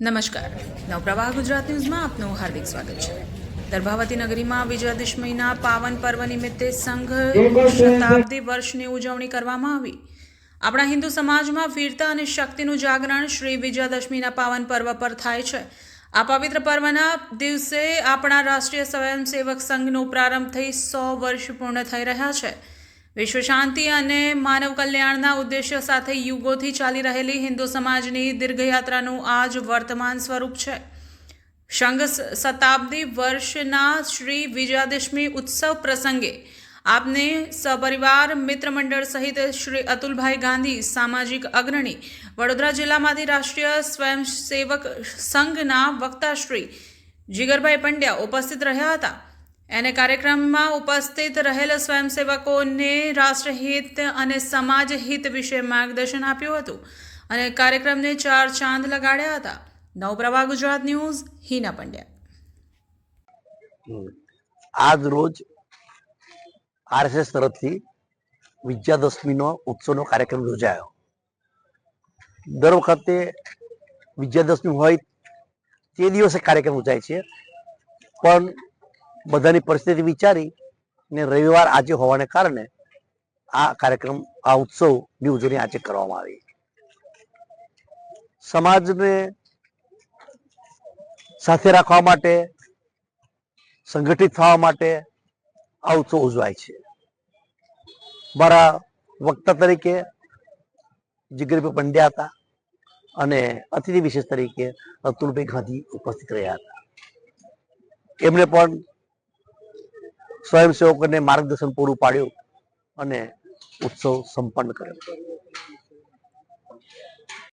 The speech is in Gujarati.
નમસ્કાર. નવપ્રવાહ ગુજરાત ન્યૂઝમાં આપનું હાર્દિક સ્વાગત છે. દર્ભાવતી નગરીમાં વિજયાદશમીના પાવન પર્વ નિમિત્તે સંઘ શતાબ્દી વર્ષની ઉજવણી કરવામાં આવી. આપણા હિન્દુ સમાજમાં વીરતા અને શક્તિનું જાગરણ શ્રી વિજયાદશમીના પાવન પર્વ પર થાય છે. આ પવિત્ર પર્વના દિવસે આપણા રાષ્ટ્રીય સ્વયંસેવક સંઘનો પ્રારંભ થઈ સો વર્ષ પૂર્ણ થઈ રહ્યા છે. વિશ્વ શાંતિ અને માનવ કલ્યાણના ઉદ્દેશ્ય સાથે યુગોથી ચાલી રહેલી હિન્દુ સમાજની દીર્ઘયાત્રાનું આજ વર્તમાન સ્વરૂપ છે. સંઘ શતાબ્દી વર્ષના શ્રી વિજયાદશમી ઉત્સવ પ્રસંગે આપને સપરિવાર મિત્ર મંડળ સહિત શ્રી અતુલભાઈ ગાંધી, સામાજિક અગ્રણી, વડોદરા જિલ્લામાંથી રાષ્ટ્રીય સ્વયંસેવક સંઘના વક્તા શ્રી જીગરભાઈ પંડ્યા ઉપસ્થિત રહ્યા હતા. એને કાર્યક્રમમાં ઉપસ્થિત રહેલ સ્વયંસેવકોને રાષ્ટ્રહિત અને સમાજ હિત વિશે માર્ગદર્શન આપ્યું હતું અને કાર્યક્રમને ચાર ચાંદ લગાડ્યા હતા. નવપ્રભા ગુજરાત ન્યૂઝ, હિના પંડ્યા. આજ રોજ આરએસએસ તરફથી વિજયાદશમીનો ઉત્સવનો કાર્યક્રમ યોજાયો. દર વખતે વિજયાદશમી હોય તે દિવસે કાર્યક્રમ યોજાય છે. પણ બધાની પરિસ્થિતિ વિચારી ને રવિવાર આજે હોવાને કારણે આ કાર્યક્રમ, આ ઉત્સવની ઉજવણી આજે કરવામાં આવી. સમાજને સાથે રાખવા માટે, સંગઠિત થવા માટે આ ઉત્સવ ઉજવાય છે. મારા વક્તા તરીકે જીગરભાઈ પંડ્યા હતા અને અતિથિ વિશેષ તરીકે અતુલભાઈ ગાંધી ઉપસ્થિત રહ્યા હતા. એમણે પણ સ્વયંસેવકોને માર્ગદર્શન પૂરું પાડ્યું અને ઉત્સવ સંપન્ન કર્યો.